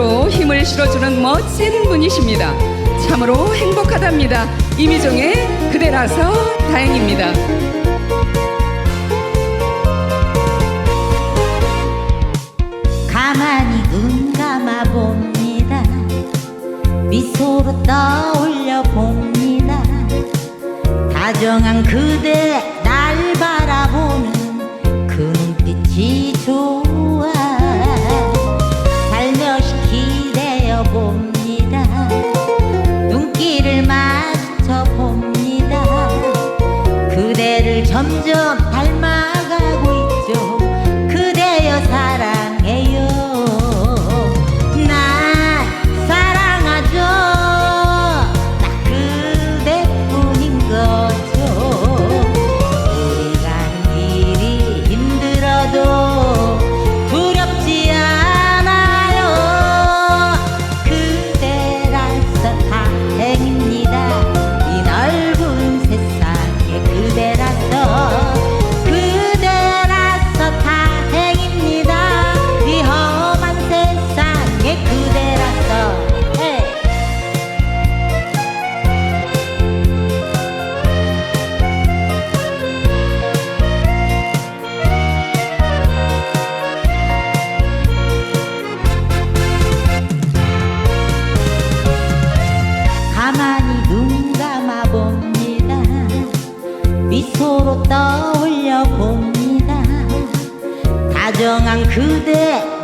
바람을 실어주는 멋진 분이십니다. 참으로 행복하답니다. 이미정의 그대라서 다행입니다. 가만히 눈 감아 봅니다 미소로 떠올려 봅니다 다정한 그대 점점 미소로 떠올려 봅니다. 다정한 그대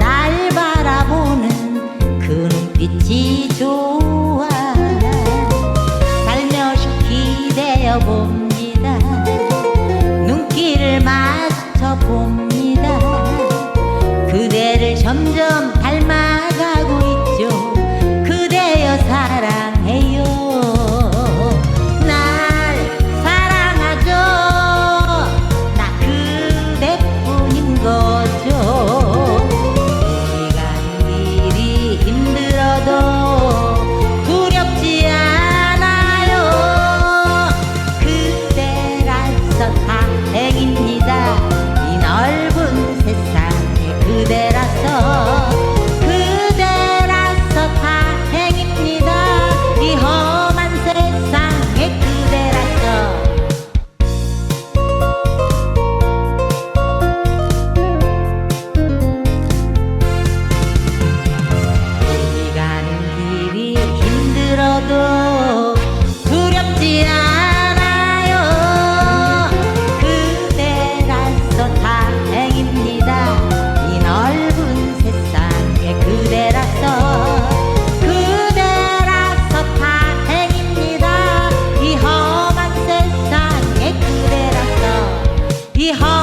की हार